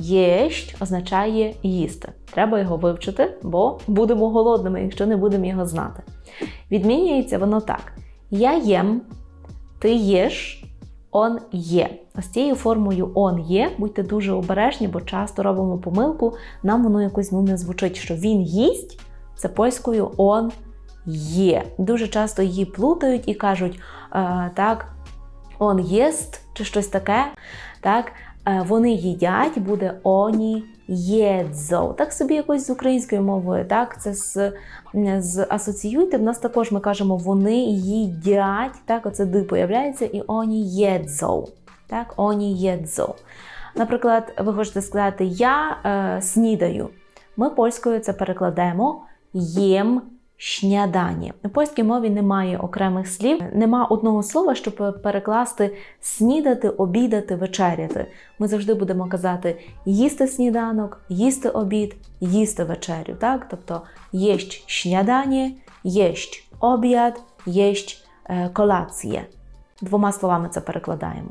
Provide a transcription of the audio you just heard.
єсть означає їсти. Треба його вивчити, бо будемо голодними, якщо не будемо його знати. Відмінюється воно так: я єм, ти їш, он є. Ось цією формою он є. Будьте дуже обережні, бо часто робимо помилку, нам воно якось ну, не звучить, що він їсть, це польською он є. Дуже часто її плутають і кажуть е, так, он єст чи щось таке. Так, вони їдять, буде оні єдзо. Так собі якось з українською мовою. Так, це з, з асоціюйте. В нас також ми кажемо вони їдять. Так, оце ди появляється, і оні єдзо. Так, оні єдзо. Наприклад, ви хочете сказати Я е, снідаю. Ми польською це перекладаємо єм Śniadanie. У польській мові немає окремих слів, нема одного слова, щоб перекласти снідати, обідати, вечеряти. Ми завжди будемо казати їсти сніданок, їсти обід, їсти вечерю. Так? Тобто єсть śniadanie, єсть обід, єсть е, колація. Двома словами це перекладаємо.